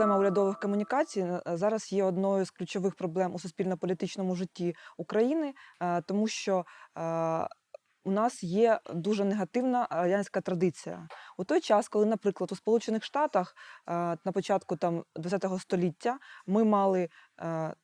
Проблема урядових комунікацій е, зараз є одною з ключових проблем у суспільно-політичному житті України, е, тому що е, у нас є дуже негативна радянська традиція. У той час, коли, наприклад, у Сполучених Штатах е, на початку там ХХ століття ми мали, е,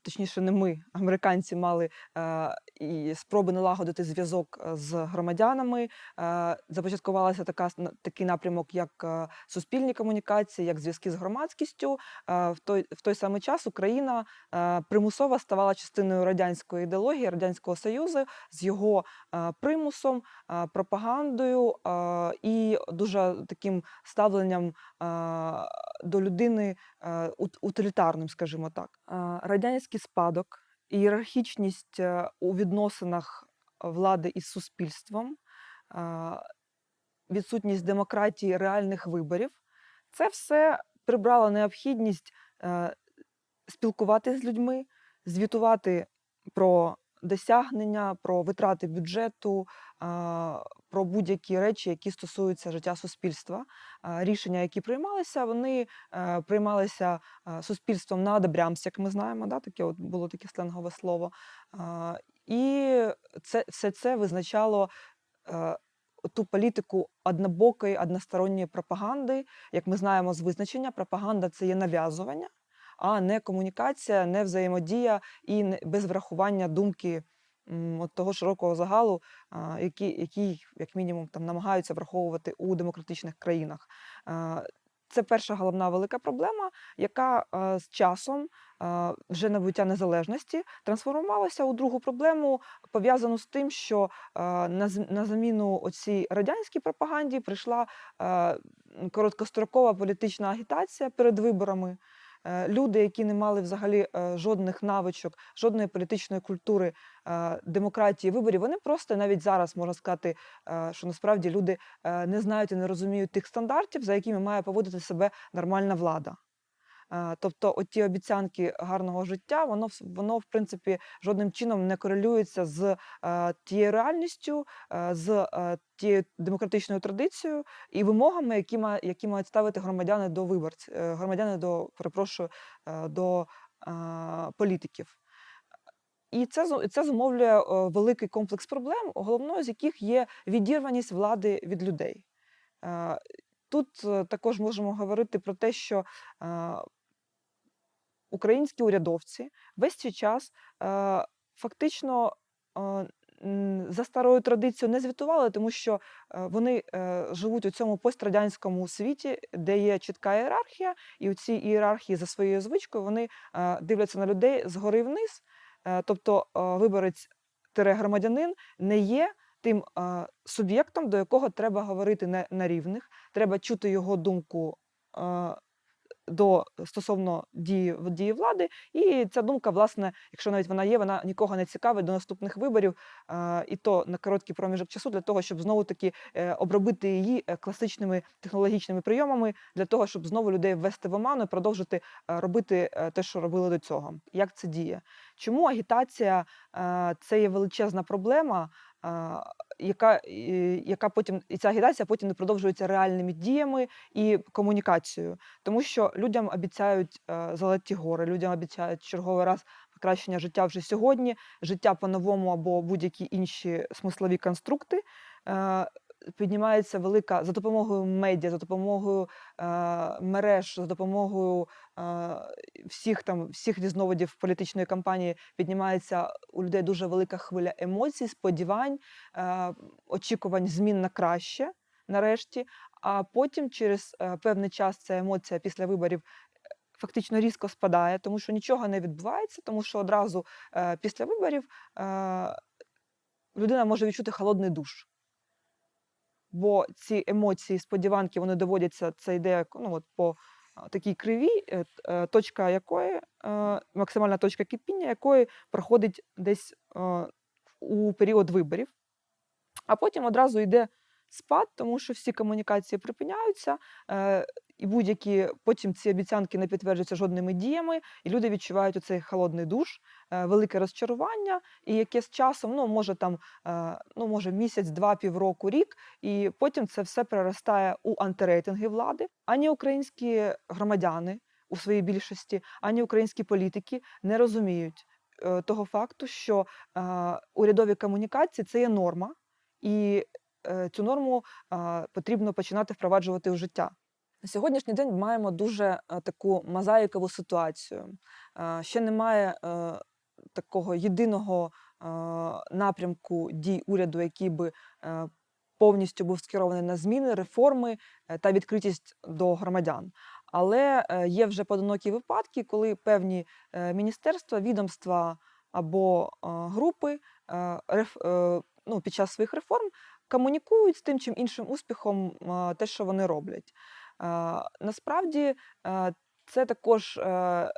точніше, не ми, американці мали е, і спроби налагодити зв'язок е, з громадянами. Е, Започаткувалася така такий напрямок, як е, суспільні комунікації, як зв'язки з громадськістю. Е, В той, в той самий час Україна е, примусово ставала частиною радянської ідеології, Радянського Союзу з його е, примусом, е, пропагандою е, і дуже таким ставленням е, до людини е, утилітарним, скажімо так. Радянський спадок, ієрархічність у відносинах влади із суспільством, відсутність демократії реальних виборів. Це все прибрало необхідність е, спілкуватися з людьми, звітувати про досягнення, про витрати бюджету, про будь-які речі, які стосуються життя суспільства. Рішення, які приймалися, вони е, приймалися е, суспільством на одобрямс, як ми знаємо, да? таке от було таке сленгове слово. І це, все це визначало е, ту політику однобокої, односторонньої пропаганди. Як ми знаємо з визначення, пропаганда це є нав'язування, а не комунікація, не взаємодія і без врахування думки от того широкого загалу, а, який, як мінімум, там намагаються враховувати у демократичних країнах. Це перша головна велика проблема, яка з часом вже набуття незалежності трансформувалася у другу проблему, пов'язану з тим, що на, заміну оцій радянській пропаганді прийшла короткострокова політична агітація перед виборами. Е, Люди, які не мали взагалі е, жодних навичок, жодної політичної культури, е, демократії, виборів, вони просто навіть зараз можна сказати, що насправді люди не знають і не розуміють тих стандартів, за якими має поводити себе нормальна влада. Е, Тобто, от ті обіцянки гарного життя, воно воно в принципі жодним чином не корелюється з е, тією реальністю, е, з тією демократичною традицією і вимогами, які які мають ставити громадяни до виборців, громадяни до перепрошую до політиків. І це це зумовлює великий комплекс проблем, головною з яких є відірваність влади від людей. Тут також можемо говорити про те, що українські урядовці весь цей час е, фактично е, за старою традицією не звітували, тому що е, вони живуть у цьому пострадянському світі, де є чітка ієрархія, і у цій ієрархії за своєю звичкою вони дивляться на людей згори вниз. Тобто виборець громадянин не є тим суб'єктом, до якого треба говорити на рівних, треба чути його думку. Е, до стосовно дії дії влади, і ця думка, власне, якщо навіть вона є, вона нікого не цікавить до наступних виборів, е, і то на короткий проміжок часу для того, щоб знову таки е, обробити її е, класичними технологічними прийомами, для того, щоб знову людей ввести в оману і продовжити е, робити е, те, що робили до цього. Як це діє? Чому агітація е, це є величезна проблема? Е, Яка, е, яка потім і ця агітація потім не продовжується реальними діями і комунікацією, тому що людям обіцяють е, золоті гори, людям обіцяють черговий раз покращення життя вже сьогодні, життя по-новому або будь-які інші смислові конструкти. Піднімається велика за допомогою медіа, за допомогою е, мереж, за допомогою е, всіх там всіх різновидів політичної кампанії піднімається у людей дуже велика хвиля емоцій, сподівань, е, очікувань змін на краще нарешті. А потім через е, певний час ця емоція після виборів е, фактично різко спадає, тому що нічого не відбувається, тому що одразу е, після виборів е, людина може відчути холодний душ. Бо ці емоції, сподіванки, вони доводяться, це йде ну, от по такій кривій, е, е, точка якої, е, максимальна точка кипіння якої проходить десь у період виборів. А потім одразу йде спад, тому що всі комунікації припиняються, і будь-які потім ці обіцянки не підтверджуються жодними діями, і люди відчувають оцей холодний душ, е, велике розчарування, і яке з часом, ну може там, е, ну може місяць, два, півроку, рік, і потім це все переростає у антирейтинги влади. Ані українські громадяни, у своїй більшості, ані українські політики не розуміють е, того факту, що урядові комунікації це є норма, і цю норму потрібно починати впроваджувати в життя. На сьогоднішній день маємо дуже е, таку мозаїкову ситуацію. Е, Ще немає е, такого єдиного напрямку дій уряду, який би повністю був скерований на зміни, реформи та відкритість до громадян. Але є вже поодинокі випадки, коли певні міністерства, відомства або групи ну, під час своїх реформ комунікують з тим чим іншим успіхом те, що вони роблять. Насправді е, це також е,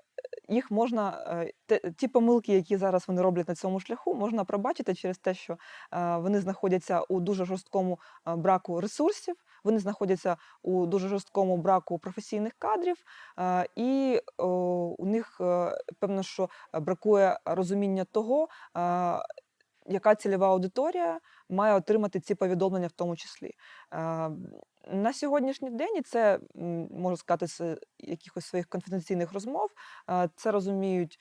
їх можна е, ті помилки, які зараз вони роблять на цьому шляху, можна пробачити через те, що вони знаходяться у дуже жорсткому браку ресурсів, вони знаходяться у дуже жорсткому браку професійних кадрів, і у них певно, що бракує розуміння того, яка цільова аудиторія має отримати ці повідомлення в тому числі. На сьогоднішній день, і це можу сказати з якихось своїх конфіденційних розмов, це розуміють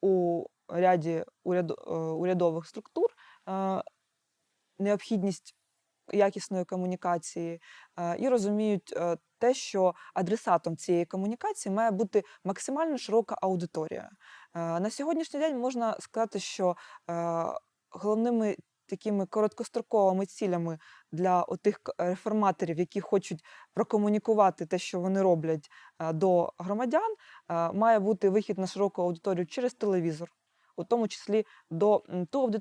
у ряді е, урядових структур необхідність якісної комунікації і розуміють е, те, що адресатом цієї комунікації має бути максимально широка аудиторія. На сьогоднішній день можна сказати, що е, головними такими короткостроковими цілями для отих реформаторів, які хочуть прокомунікувати те, що вони роблять е, до громадян, е, має бути вихід на широку аудиторію через телевізор. У тому числі до,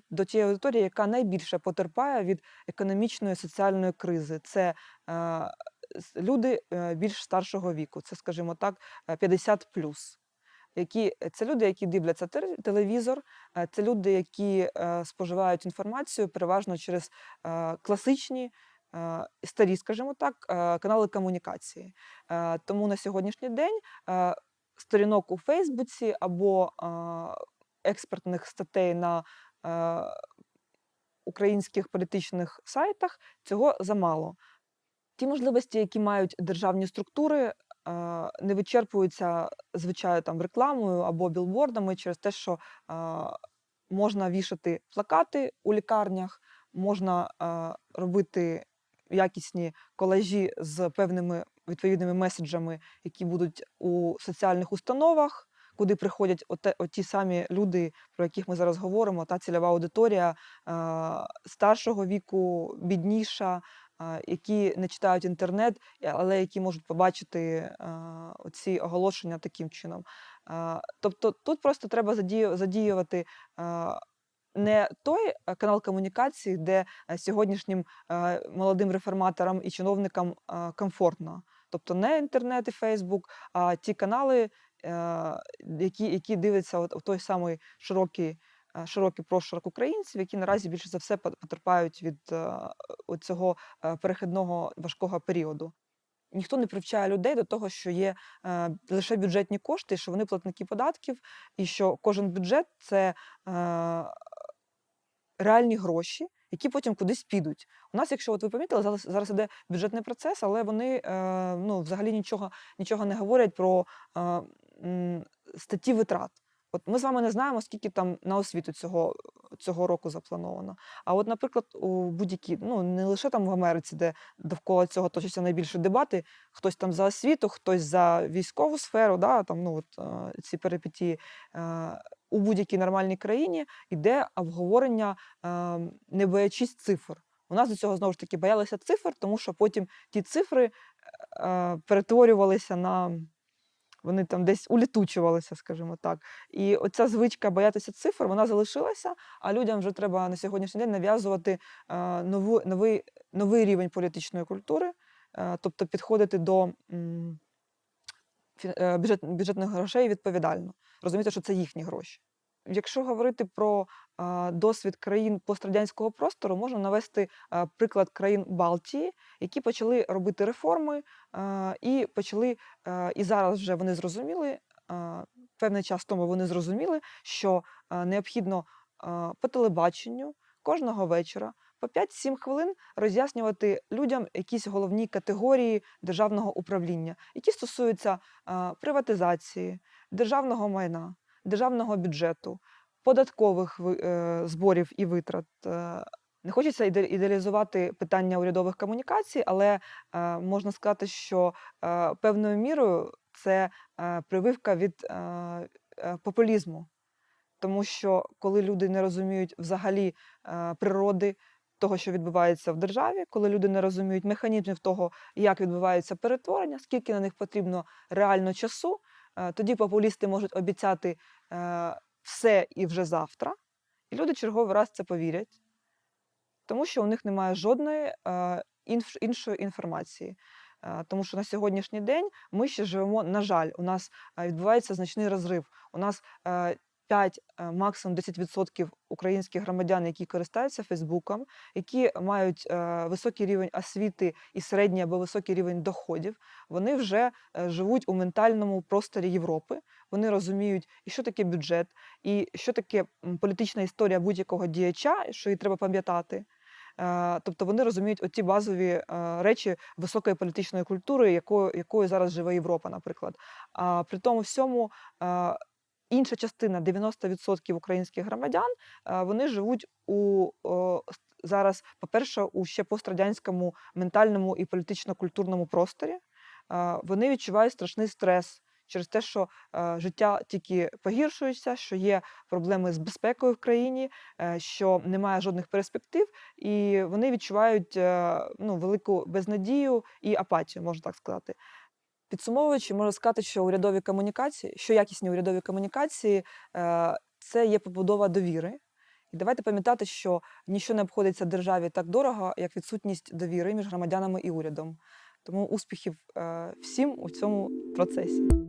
до тієї аудиторії, яка найбільше потерпає від економічної і соціальної кризи. Це е, люди е, більш старшого віку, це, скажімо так, е, 50 які це люди, які дивляться телевізор, е, це люди, які е, споживають інформацію переважно через е, класичні. е, Старі, скажімо так, е, канали комунікації. Е, Тому на сьогоднішній день е, сторінок у Фейсбуці або е, експертних статей на е, українських політичних сайтах цього замало. Ті можливості, які мають державні структури, е, не вичерпуються звичайно там рекламою або білбордами через те, що можна вішати плакати у лікарнях, можна робити якісні колажі з певними відповідними меседжами, які будуть у соціальних установах, куди приходять оте, оті самі люди, про яких ми зараз говоримо, та цільова аудиторія е, старшого віку, бідніша, які не читають інтернет, але які можуть побачити оці оголошення таким чином. Тобто тут просто треба задіювати. Не той канал комунікації, де сьогоднішнім молодим реформаторам і чиновникам комфортно. Тобто не інтернет і Фейсбук, а ті канали, які, які дивляться от, от той самий широкий, широкий прошарок українців, які наразі більше за все пот- потерпають від е, цього перехідного важкого періоду. Ніхто не привчає людей до того, що є е, лише бюджетні кошти, що вони платники податків, і що кожен бюджет це е, реальні гроші, які потім кудись підуть. У нас, якщо от ви помітили, зараз, зараз іде бюджетний процес, але вони е, ну, взагалі нічого, нічого не говорять про е, статті витрат. От ми з вами не знаємо, скільки там на освіту цього, цього року заплановано. А от, наприклад, у будь-якій, ну не лише там в Америці, де довкола цього точаться найбільше дебати, хтось там за освіту, хтось за військову сферу, да, там, ну, от, е, ці перипетії. Е, у будь-якій нормальній країні йде обговорення, е, не боячись цифр. У нас до цього знову ж таки боялися цифр, тому що потім ті цифри е, перетворювалися на. Вони там десь улітучувалися, скажімо так. І оця звичка боятися цифр, вона залишилася, а людям вже треба на сьогоднішній день нав'язувати нову, новий, новий рівень політичної культури, тобто підходити до е, бюджет, бюджетних грошей відповідально, розуміти, що це їхні гроші. Якщо говорити про досвід країн пострадянського простору, можна навести приклад країн Балтії, які почали робити реформи і почали, і зараз вже вони зрозуміли, певний час тому вони зрозуміли, що необхідно по телебаченню кожного вечора по 5-7 хвилин роз'яснювати людям якісь головні категорії державного управління, які стосуються приватизації, державного майна, державного бюджету, податкових е, зборів і витрат. Е, Не хочеться іде- ідеалізувати питання урядових комунікацій, але е, можна сказати, що певною мірою це прививка від популізму. Тому що коли люди не розуміють взагалі природи того, що відбувається в державі, коли люди не розуміють механізмів того, як відбувається перетворення, скільки на них потрібно реально часу, тоді популісти можуть обіцяти е, все і вже завтра, і люди черговий раз це повірять, тому що у них немає жодної е, іншої інформації. Е, Тому що на сьогоднішній день ми ще живемо, на жаль, у нас е, відбувається значний розрив. У нас е, 5, е, максимум 10% українських громадян, які користуються Фейсбуком, які мають е, високий рівень освіти і середній або високий рівень доходів, вони вже е, живуть у ментальному просторі Європи. Вони розуміють, і що таке бюджет, і що таке політична історія будь-якого діяча, що її треба пам'ятати. Тобто вони розуміють оці базові речі високої політичної культури, якою, якою зараз живе Європа, наприклад. А при тому всьому інша частина, 90% українських громадян, е, вони живуть у зараз, по-перше, у ще пострадянському ментальному і політично-культурному просторі. Е, Вони відчувають страшний стрес через те, що е, життя тільки погіршується, що є проблеми з безпекою в країні, що немає жодних перспектив, і вони відчувають ну, велику безнадію і апатію, можна так сказати. Підсумовуючи, можу сказати, що урядові комунікації, що якісні урядові комунікації, е, це є побудова довіри. І давайте пам'ятати, що нічого не обходиться державі так дорого, як відсутність довіри між громадянами і урядом. Тому успіхів е, всім у цьому процесі.